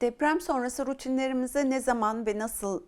Deprem sonrası rutinlerimize ne zaman ve nasıl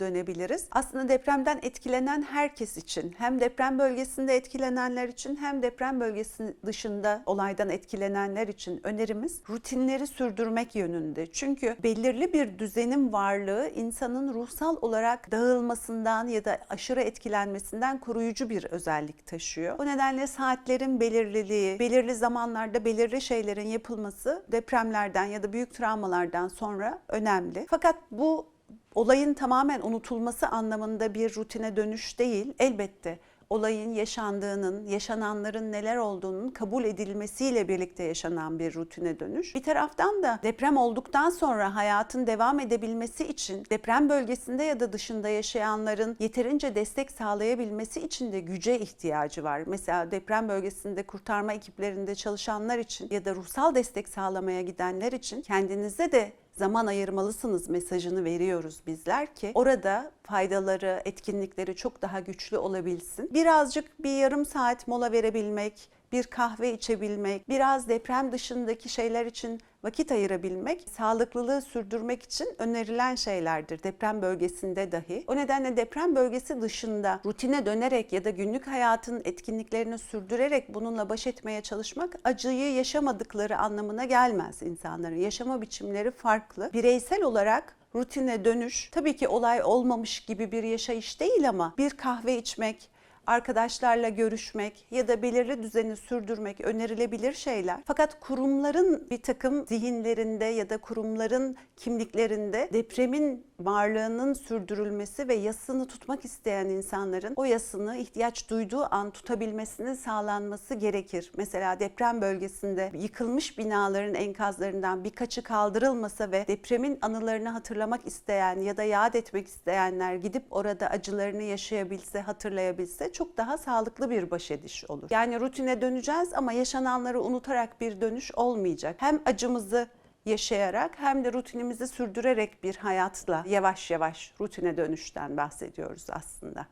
dönebiliriz? Aslında depremden etkilenen herkes için, hem deprem bölgesinde etkilenenler için hem deprem bölgesi dışında olaydan etkilenenler için önerimiz rutinleri sürdürmek yönünde. Çünkü belirli bir düzenin varlığı insanın ruhsal olarak dağılmasından ya da aşırı etkilenmesinden koruyucu bir özellik taşıyor. O nedenle saatlerin belirliliği, belirli zamanlarda belirli şeylerin yapılması depremlerden ya da büyük travmalardan sonra önemli. Fakat bu olayın tamamen unutulması anlamında bir rutine dönüş değil. Elbette olayın yaşandığının, yaşananların neler olduğunun kabul edilmesiyle birlikte yaşanan bir rutine dönüş. Bir taraftan da deprem olduktan sonra hayatın devam edebilmesi için deprem bölgesinde ya da dışında yaşayanların yeterince destek sağlayabilmesi için de güce ihtiyacı var. Mesela deprem bölgesinde kurtarma ekiplerinde çalışanlar için ya da ruhsal destek sağlamaya gidenler için kendinize de zaman ayırmalısınız mesajını veriyoruz bizler ki orada faydaları, etkinlikleri çok daha güçlü olabilsin. Birazcık bir yarım saat mola verebilmek, bir kahve içebilmek, biraz deprem dışındaki şeyler için vakit ayırabilmek, sağlıklılığı sürdürmek için önerilen şeylerdir deprem bölgesinde dahi. O nedenle deprem bölgesi dışında rutine dönerek ya da günlük hayatın etkinliklerini sürdürerek bununla baş etmeye çalışmak acıyı yaşamadıkları anlamına gelmez insanların. Yaşama biçimleri farklı. Bireysel olarak rutine dönüş tabii ki olay olmamış gibi bir yaşayış değil ama bir kahve içmek, arkadaşlarla görüşmek ya da belirli düzeni sürdürmek önerilebilir şeyler. Fakat kurumların bir takım zihinlerinde ya da kurumların kimliklerinde depremin varlığının sürdürülmesi ve yasını tutmak isteyen insanların o yasını ihtiyaç duyduğu an tutabilmesinin sağlanması gerekir. Mesela deprem bölgesinde yıkılmış binaların enkazlarından birkaçı kaldırılmasa ve depremin anılarını hatırlamak isteyen ya da yad etmek isteyenler gidip orada acılarını yaşayabilse, hatırlayabilse çok daha sağlıklı bir baş ediş olur. Yani rutine döneceğiz ama yaşananları unutarak bir dönüş olmayacak. Hem acımızı yaşayarak hem de rutinimizi sürdürerek bir hayatla yavaş yavaş rutine dönüşten bahsediyoruz aslında.